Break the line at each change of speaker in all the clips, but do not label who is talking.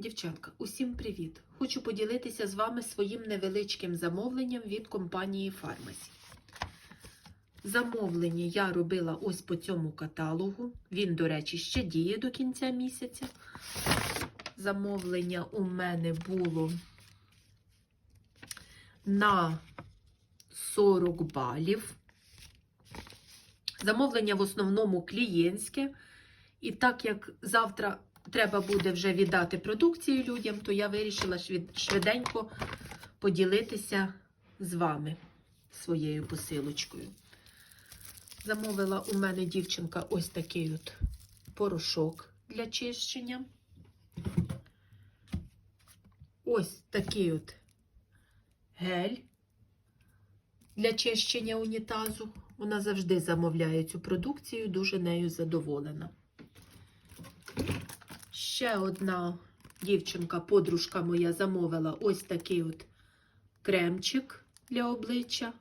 Дівчатка, усім привіт! Хочу поділитися з вами своїм невеличким замовленням від компанії Фармасі. Замовлення я робила ось по цьому каталогу. Він, до речі, ще діє до кінця місяця. Замовлення у мене було на 40 балів. Замовлення в основному клієнтське. І так як завтра треба буде вже віддати продукцію людям, то я вирішила швиденько поділитися з вами своєю посилочкою. Замовила у мене дівчинка ось такий от порошок для чищення. Ось такий от гель для чищення унітазу. Вона завжди замовляє цю продукцію, дуже нею задоволена. Ще одна дівчинка, подружка моя, замовила ось такий от кремчик для обличчя,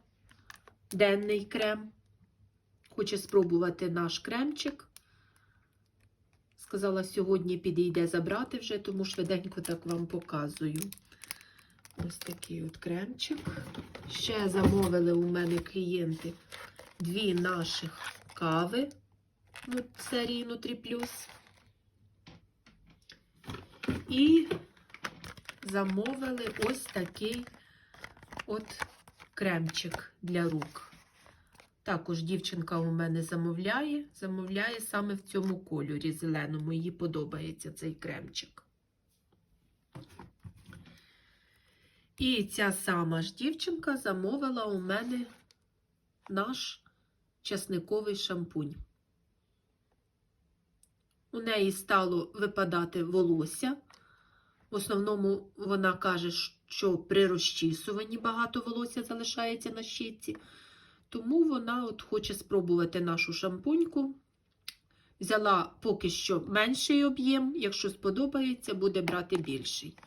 денний крем. Хоче спробувати наш кремчик. Сказала, сьогодні підійде забрати вже, тому швиденько так вам показую. Ось такий от кремчик. Ще замовили у мене клієнти дві наших кави серії Нутрі Плюс. І замовили ось такий от кремчик для рук. Також дівчинка у мене замовляє, замовляє саме в цьому кольорі зеленому. Їй подобається цей кремчик. І ця сама ж дівчинка замовила у мене наш часниковий шампунь. У неї стало випадати волосся. В основному вона каже, що при розчісуванні багато волосся залишається на щітці. Тому вона от хоче спробувати нашу шампуньку. Взяла поки що менший об'єм, якщо сподобається, буде брати більший.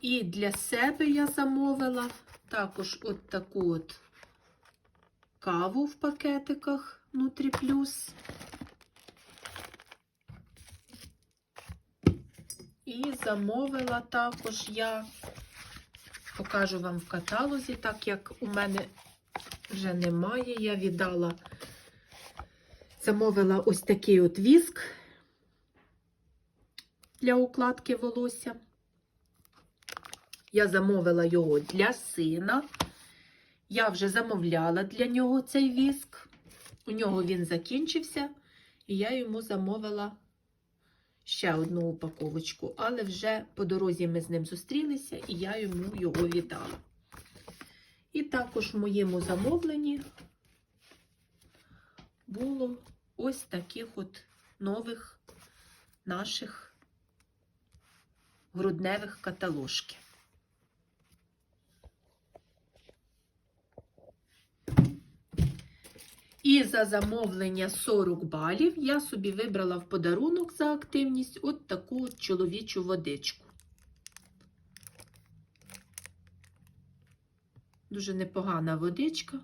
І для себе я замовила також от таку от каву в пакетиках Нутрі Плюс. І замовила також я, покажу вам в каталозі, так як у мене вже немає, я віддала, замовила ось такий от віск для укладки волосся. Я замовила його для сина. Я вже замовляла для нього цей віск. У нього він закінчився, і я йому замовила ще одну упаковочку. Але вже по дорозі ми з ним зустрілися, і я йому його віддала. І також в моєму замовленні було ось таких от нових наших грудневих каталожків. І за замовлення 40 балів я собі вибрала в подарунок за активність от таку от чоловічу водичку. Дуже непогана водичка.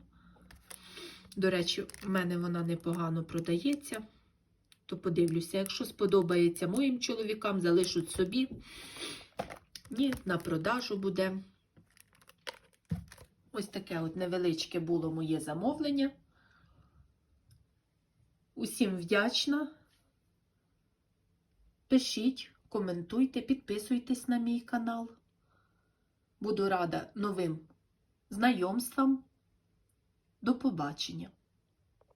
До речі, в мене вона непогано продається. То подивлюся, якщо сподобається моїм чоловікам, залишуть собі. Ні, на продажу буде. Ось таке от невеличке було моє замовлення. Усім вдячна. Пишіть, коментуйте, підписуйтесь на мій канал. Буду рада новим знайомствам. До побачення!